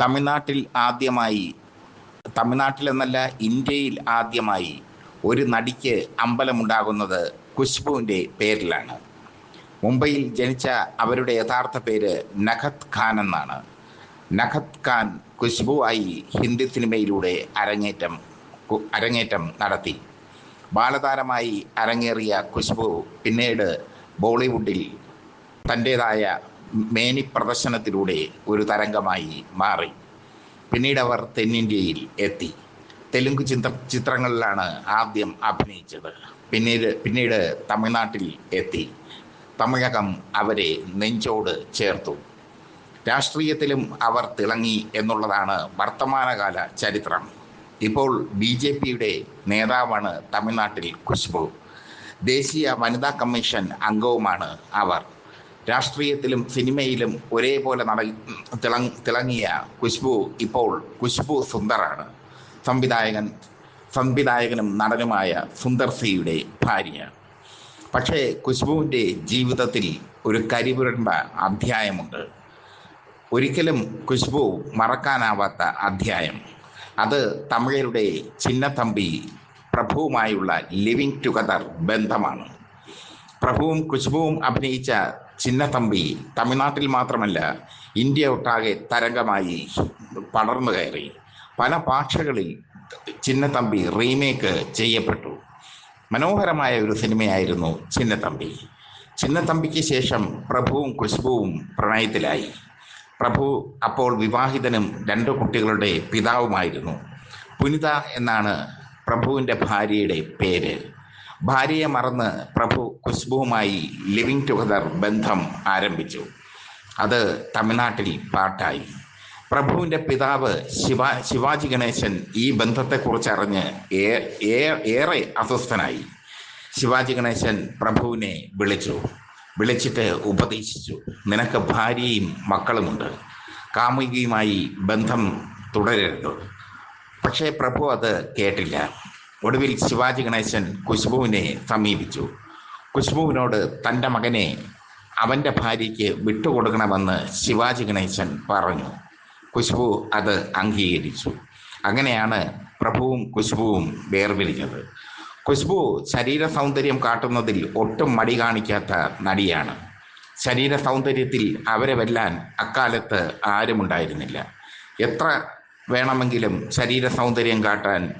തമിഴ്നാട്ടിൽ ആദ്യമായി തമിഴ്നാട്ടിലെന്നല്ല ഇന്ത്യയിൽ ആദ്യമായി ഒരു നടിക്ക് അമ്പലമുണ്ടാകുന്നത് ഖുശ്ബുവിന്റെ പേരിലാണ്. മുംബൈയിൽ ജനിച്ച അവരുടെ യഥാർത്ഥ പേര് നഖത് ഖാൻ എന്നാണ്. നഖത് ഖാൻ ഖുശ്ബു ആയി ഹിന്ദി സിനിമയിലൂടെ അരങ്ങേറ്റം അരങ്ങേറ്റം നടത്തി. ബാലതാരമായി അരങ്ങേറിയ ഖുശ്ബു പിന്നീട് ബോളിവുഡിൽ തന്റേതായ മേനി പ്രദർശനത്തിലൂടെ ഒരു തരംഗമായി മാറി. പിന്നീട് അവർ തെന്നിന്ത്യയിൽ എത്തി. തെലുങ്ക് ചിത്ര ചിത്രങ്ങളിലാണ് ആദ്യം അഭിനയിച്ചത്. പിന്നീട് പിന്നീട് തമിഴ്നാട്ടിൽ എത്തി. തമിഴകം അവരെ നെഞ്ചോട് ചേർത്തു. രാഷ്ട്രീയത്തിലും അവർ തിളങ്ങി എന്നുള്ളതാണ് വർത്തമാനകാല ചരിത്രം. ഇപ്പോൾ ബി ജെ പിയുടെ നേതാവാണ് തമിഴ്നാട്ടിൽ ഖുശ്ബു. ദേശീയ വനിതാ കമ്മീഷൻ അംഗവുമാണ് അവർ. രാഷ്ട്രീയത്തിലും സിനിമയിലും ഒരേപോലെ നട തിളങ് തിളങ്ങിയ ഖുശ്ബു ഇപ്പോൾ ഖുശ്ബു സുന്ദറാണ്. സംവിധായകൻ സംവിധായകനും നടനുമായ സുന്ദർ സിയുടെ ഭാര്യ പക്ഷേ ഖുശ്ബുവിന്റെ ജീവിതത്തിൽ ഒരു കരിപുരണ്ട അധ്യായമുണ്ട്. ഒരിക്കലും ഖുശ്ബു മറക്കാനാവാത്ത അധ്യായം. അത് തമിഴരുടെ ചിന്നത്തമ്പി പ്രഭുവുമായുള്ള ലിവിങ് ടുഗദർ ബന്ധമാണ്. പ്രഭുവും ഖുശ്ബുവും അഭിനയിച്ച ചിന്നത്തമ്പി തമിഴ്നാട്ടിൽ മാത്രമല്ല ഇന്ത്യ ഒട്ടാകെ തരംഗമായി പടർന്നു കയറി. പല ഭാഷകളിൽ ചിന്നത്തമ്പി റീമേക്ക് ചെയ്യപ്പെട്ടു. മനോഹരമായ ഒരു സിനിമയായിരുന്നു ചിന്നത്തമ്പി ചിന്നത്തമ്പിക്ക് ശേഷം പ്രഭുവും കുശുബുവും പ്രണയത്തിലായി. പ്രഭു അപ്പോൾ വിവാഹിതനും രണ്ട് കുട്ടികളുടെ പിതാവുമായിരുന്നു. പുനിത എന്നാണ് പ്രഭുവിന്റെ ഭാര്യയുടെ പേര്. ഭാര്യയെ മറന്ന് പ്രഭു ഖുശ്ബുവുമായി ലിവിങ് ടുഗദർ ബന്ധം ആരംഭിച്ചു. അത് തമിഴ്നാട്ടിൽ പാട്ടായി. പ്രഭുവിന്റെ പിതാവ് ശിവ ശിവാജി ഗണേശൻ ഈ ബന്ധത്തെക്കുറിച്ച് അറിഞ്ഞ് ഏറെ അസ്വസ്ഥനായി. ശിവാജി ഗണേശൻ പ്രഭുവിനെ വിളിച്ചു. വിളിച്ചിട്ട് ഉപദേശിച്ചു. നിനക്ക് ഭാര്യയും മക്കളുമുണ്ട്. കാമുകിയുമായി ബന്ധം തുടരരുത്. പക്ഷേ പ്രഭു അത് കേട്ടില്ല. ഒടുവിൽ ശിവാജി ഗണേശൻ ഖുശ്ബുവിനെ സമീപിച്ചു. ഖുശ്ബുവിനോട് തന്റെ മകനെ അവന്റെ ഭാര്യയ്ക്ക് വിട്ടുകൊടുക്കണമെന്ന് ശിവാജി ഗണേശൻ പറഞ്ഞു. ഖുശ്ബു അത് അംഗീകരിച്ചു. അങ്ങനെയാണ് പ്രഭുവും ഖുശ്ബുവും വേർപിരിഞ്ഞത്. ഖുശ്ബു ശരീര സൗന്ദര്യം കാട്ടുന്നതിൽ ഒട്ടും മടി കാണിക്കാത്ത നടിയാണ്. ശരീര സൗന്ദര്യത്തിൽ അവരെ വെല്ലാൻ അക്കാലത്ത് ആരുമുണ്ടായിരുന്നില്ല. എത്ര വേണമെങ്കിലും ശരീര സൗന്ദര്യം കാട്ടാൻ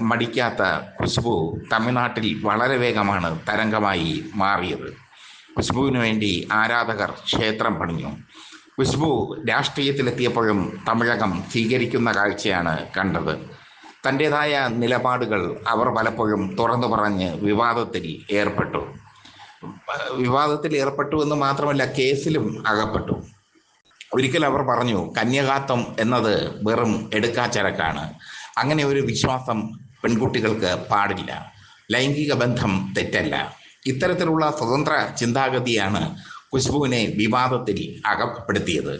മടിക്കാത്ത ഖുശ്ബു തമിഴ്നാട്ടിൽ വളരെ വേഗമാണ് തരംഗമായി മാറിയത്. ഖുശ്ബുവിന് വേണ്ടി ആരാധകർ ക്ഷേത്രം പണിഞ്ഞു. ഖുശ്ബു രാഷ്ട്രീയത്തിലെത്തിയപ്പോഴും തമിഴകം സ്വീകരിക്കുന്ന കാഴ്ചയാണ് കണ്ടത്. തന്റെതായ നിലപാടുകൾ അവർ പലപ്പോഴും തുറന്നു പറഞ്ഞ് വിവാദത്തിൽ ഏർപ്പെട്ടു. വിവാദത്തിൽ ഏർപ്പെട്ടു എന്ന് മാത്രമല്ല കേസിലും അകപ്പെട്ടു. ഒരിക്കൽ അവർ പറഞ്ഞു കന്യകാത്വം എന്നത് വെറും എടുക്കാച്ചരക്കാണ്. അങ്ങനെ ഒരു വിശ്വാസം പെൺകുട്ടികൾക്ക് പാടില്ല. ലൈംഗിക ബന്ധം തെറ്റല്ല. ഇത്തരത്തിലുള്ള സ്വതന്ത്ര ചിന്താഗതിയാണ് ഖുശ്ബുവിനെ വിവാദത്തിൽ അകപ്പെടുത്തിയത്.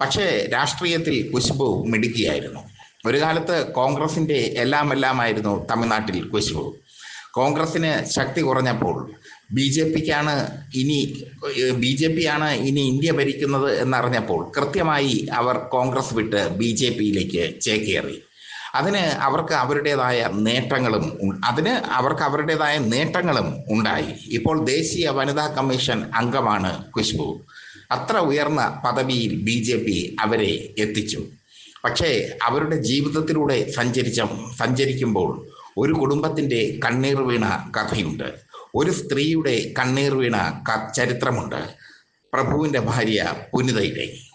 പക്ഷേ രാഷ്ട്രീയത്തിൽ ഖുശ്ബു മിടുക്കിയായിരുന്നു. ഒരു കാലത്ത് കോൺഗ്രസിന്റെ എല്ലാം എല്ലാമായിരുന്നു തമിഴ്നാട്ടിൽ ഖുശ്ബു കോൺഗ്രസിന് ശക്തി കുറഞ്ഞപ്പോൾ ബി ജെ പിക്കാണ് ഇനി ബി ജെ പി ആണ് ഇനി ഇന്ത്യ ഭരിക്കുന്നത് എന്നറിഞ്ഞപ്പോൾ കൃത്യമായി അവർ കോൺഗ്രസ് വിട്ട് ബി ജെ പിയിലേക്ക് ചേക്കേറി. അതിന് അവർക്ക് അവരുടേതായ നേട്ടങ്ങളും അതിന് അവർക്ക് അവരുടേതായ നേട്ടങ്ങളും ഉണ്ടായി. ഇപ്പോൾ ദേശീയ വനിതാ കമ്മീഷൻ അംഗമാണ് ഖുശ്ബു. അത്ര ഉയർന്ന പദവിയിൽ ബി ജെ പി അവരെ എത്തിച്ചു. പക്ഷേ അവരുടെ ജീവിതത്തിലൂടെ സഞ്ചരിച്ച സഞ്ചരിക്കുമ്പോൾ ഒരു കുടുംബത്തിന്റെ കണ്ണീർ വീണ കഥയുണ്ട്. ഒരു സ്ത്രീയുടെ കണ്ണീർ വീണ ചരിത്രമുണ്ട്. പ്രഭുവിന്റെ ഭാര്യ പുനിതയുടെ.